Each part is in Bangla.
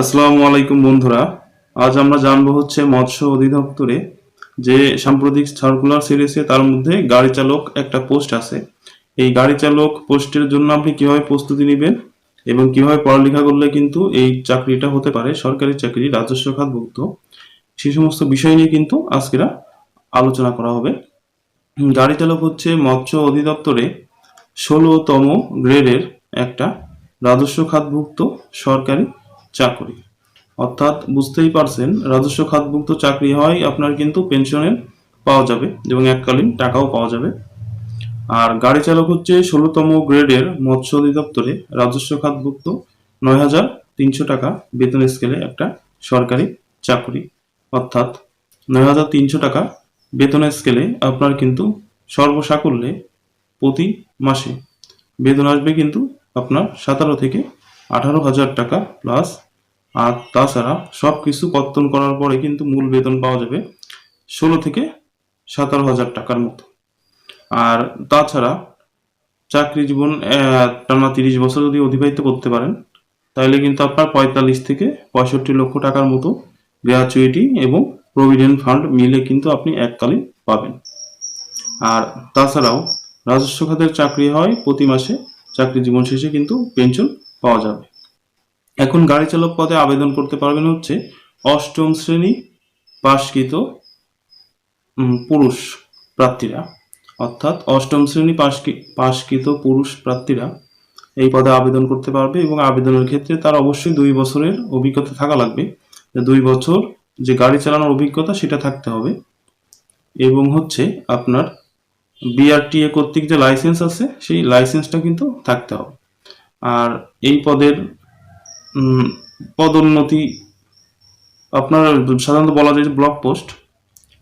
আসসালামু আলাইকুম বন্ধুরা। আজ আমরা জানব হচ্ছে মৎস্য অধিদপ্তরে যে সাম্প্রতিক সার্কুলার সিরিজে তার মধ্যে গাড়ি চালক একটা পোস্ট আছে। এই গাড়ি চালক পোস্টের জন্য আপনি কীভাবে প্রস্তুতি নেবেন এবং কীভাবে পড়ালেখা করলে কিন্তু এই চাকরিটা হতে পারে, সরকারি চাকরি, রাজস্ব খাতভুক্ত সেই সমস্ত বিষয় নিয়ে কিন্তু আজকেরা আলোচনা করা হবে। গাড়ি চালক হচ্ছে মৎস্য অধিদপ্তরে ষোলোতম গ্রেডের একটা রাজস্ব খাতভুক্ত সরকারি চাকরি। অর্থাৎ বুঝতেই পারছেন, রাজস্ব খাতভুক্ত চাকরি হয়, আপনার কিন্তু পেনশনের পাওয়া যাবে এবং এককালীন টাকাও পাওয়া যাবে। আর গাড়ি চালক হচ্ছে ষোলোতম গ্রেডের মৎস্য অধিদপ্তরে রাজস্ব খাতভুক্ত নয় হাজার তিনশো টাকা বেতন স্কেলে একটা সরকারি চাকরি। অর্থাৎ নয় হাজার তিনশো টাকা বেতন স্কেলে আপনার কিন্তু সর্বসাকুল্যে প্রতি মাসে বেতন আসবে কিন্তু আপনার সতেরো থেকে আঠারো হাজার টাকা প্লাস আর তাছাড়া সব কিছু কর্তন করার পরে কিন্তু মূল বেতন পাওয়া যাবে ষোলো থেকে সতেরো হাজার টাকার মতো। আর তাছাড়া চাকরি জীবন টানা তিরিশ বছর যদি অতিবাহিত করতে পারেন, তাহলে কিন্তু আপনার পঁয়তাল্লিশ থেকে পঁয়ষট্টি লক্ষ টাকার মতো গ্র্যাচুইটি এবং প্রভিডেন্ট ফান্ড মিলে কিন্তু আপনি এককালীন পাবেন। আর তাছাড়াও রাজস্ব খাতের চাকরি হয় প্রতি মাসে, চাকরি জীবন শেষে কিন্তু পেনশন পাওয়া যাবে। এখন গাড়ি চালক পদে আবেদন করতে পারবেন হচ্ছে অষ্টম শ্রেণি পাশকৃত পুরুষ প্রার্থীরা। অর্থাৎ অষ্টম শ্রেণি পাশকি- পাশকৃত পুরুষ প্রার্থীরা এই পদে আবেদন করতে পারবে এবং আবেদনের ক্ষেত্রে তার অবশ্যই দুই বছরের অভিজ্ঞতা থাকা লাগবে। দুই বছর যে গাড়ি চালানোর অভিজ্ঞতা সেটা থাকতে হবে। এবং হচ্ছে আপনার বিআরটিএ কর্তৃক যে লাইসেন্স আছে, সেই লাইসেন্সটা কিন্তু থাকতে হবে। আর এই পদের পদোন্নতি আপনার সাধারণত বলা যায় ব্লক পোস্ট,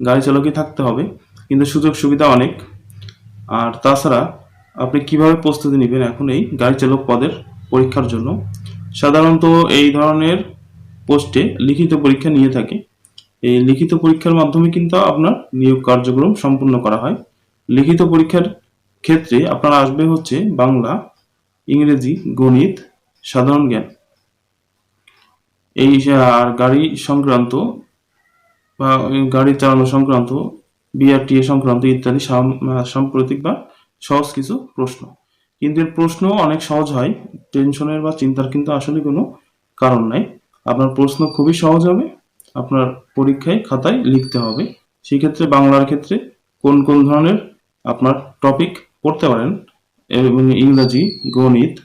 গাড়ি চালকই থাকতে হবে, কিন্তু সুযোগ সুবিধা অনেক। আর তাছাড়া আপনি কীভাবে প্রস্তুতি নেবেন এখন এই গাড়ি চালক পদের পরীক্ষার জন্য? সাধারণত এই ধরনের পোস্টে লিখিত পরীক্ষা নিয়ে থাকে। এই লিখিত পরীক্ষার মাধ্যমে কিন্তু আপনার নিয়োগ কার্যক্রম সম্পূর্ণ করা হয়। লিখিত পরীক্ষার ক্ষেত্রে আপনার আসবে হচ্ছে বাংলা, ইংরেজি, গণিত, সাধারণ জ্ঞান। এই আর গাড়ি সংক্রান্ত বা গাড়ি চালানো সংক্রান্ত বিআরটিএ সংক্রান্ত ইত্যাদি সাম- সাম্প্রতিক বা সহজ কিছু প্রশ্ন। কিন্তু এর প্রশ্ন অনেক সহজ হয়। টেনশনের বা চিন্তার কিন্তু আসলে কোনো কারণ নাই। আপনার প্রশ্ন খুবই সহজ হবে। আপনার পরীক্ষায় খাতায় লিখতে হবে। সেই ক্ষেত্রে বাংলার ক্ষেত্রে কোন কোন ধরনের আপনার টপিক পড়তে পারেন? এবং ইংরাজি, গণিত,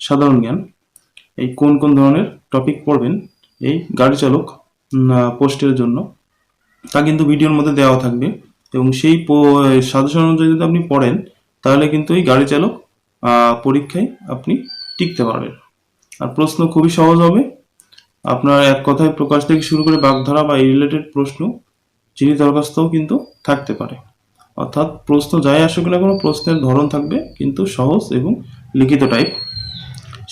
সাধারণ জ্ঞান এই কোন কোন ধরনের টপিক পড়বেন এই গাড়ি চালক পোস্টের জন্য। তা কিন্তু ভিডিওর মধ্যে দেওয়া থাকবে এবং সেই সাজেশন অনুযায়ী যদি আপনি পড়েন, তাহলে কিন্তু এই গাড়ি চালক পরীক্ষায় আপনি টিকতে পারবেন। আর প্রশ্ন খুবই সহজ হবে। আপনার এক কথায় প্রকাশ থেকে শুরু করে বাগধারা বা এই রিলেটেড প্রশ্ন, চিঠি দরখাস্তও কিন্তু থাকতে পারে। অর্থাৎ প্রশ্ন যাই আসুক না কোনো, প্রশ্নের ধরন থাকবে কিন্তু সহজ এবং লিখিত টাইপ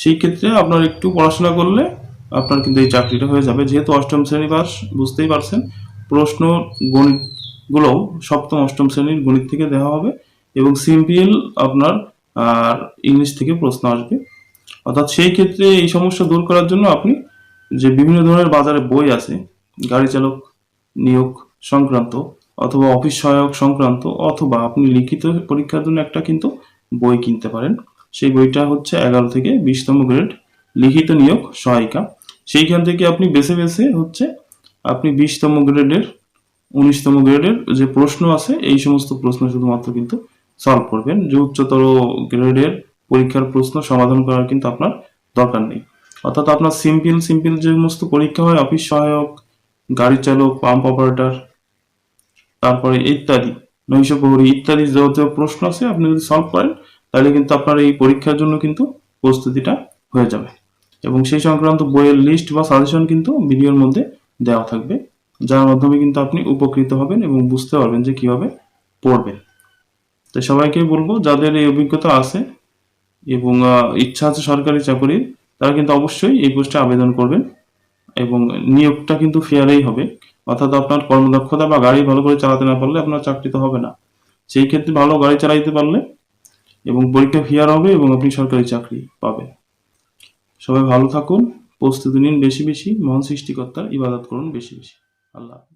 সেই ক্ষেত্রে আপনার একটু পড়াশোনা করলে আপনার কিন্তু এই চাকরিটা হয়ে যাবে। যেহেতু অষ্টম শ্রেণি পাস, বুঝতেই পারছেন, প্রশ্ন গণিতগুলোও সপ্তম, অষ্টম শ্রেণির গণিত থেকে দেওয়া হবে এবং সিম্পিএল আপনার, আর ইংলিশ থেকে প্রশ্ন আসবে। অর্থাৎ সেই ক্ষেত্রে এই সমস্যা দূর করার জন্য আপনি যে বিভিন্ন ধরনের বাজারে বই আছে, গাড়ি চালক নিয়োগ সংক্রান্ত অথবা অফিস সহায়ক সংক্রান্ত, অথবা আপনি লিখিত পরীক্ষার জন্য একটা কিন্তু বই কিনতে পারেন। সেই বইটা হচ্ছে এগারো থেকে বিশতম গ্রেড, লিখিত নিয়োগ সহায়িকা। সেইখান থেকে আপনি বেছে বেছে হচ্ছে আপনি বিশতম গ্রেডের, উনিশতম গ্রেডের যে প্রশ্ন আছে, এই সমস্ত প্রশ্ন শুধুমাত্র কিন্তু সলভ করবেন। যে উচ্চতর গ্রেডের পরীক্ষার প্রশ্ন সমাধান করার কিন্তু আপনার দরকার নেই। অর্থাৎ আপনার সিম্পল সিম্পল যে সমস্ত পরীক্ষা হয় অফিস সহায়ক, গাড়ি চালক পাম্প অপারেটর তারপরে ইত্যাদি, নৈশ প্রহরী ইত্যাদি যত প্রশ্ন আছে, আপনি যদি সলভ করেন তাহলে কিন্তু আপনার এই পরীক্ষার জন্য কিন্তু প্রস্তুতিটা হয়ে যাবে। এবং সেই সংক্রান্ত বইয়ের লিস্ট বা সাজেশন কিন্তু ভিডিওর মধ্যে দেওয়া থাকবে, যার মাধ্যমে কিন্তু আপনি উপকৃত হবেন এবং বুঝতে পারবেন যে কীভাবে পড়বেন। তো সবাইকে বলব, যাদের এই অভিজ্ঞতা আছে এবং ইচ্ছা আছে সরকারি চাকরির, তারা কিন্তু অবশ্যই এই পোস্টে আবেদন করবেন এবং নিয়োগটা কিন্তু ফেয়ারেই হবে। অর্থাৎ আপনার কর্মদক্ষতা বা গাড়ি ভালো করে চালাতে না পারলে আপনার চাকরি তো হবে না। সেই ক্ষেত্রে ভালো গাড়ি চালাইতে পারলে এবং পরীক্ষা ক্লিয়ার হবে এবং আপনি সরকারি চাকরি পাবেন। সবাই ভালো থাকুন, প্রস্তুতি নিন বেশি বেশি, মহান সৃষ্টিকর্তার ইবাদত করুন বেশি বেশি। আল্লাহ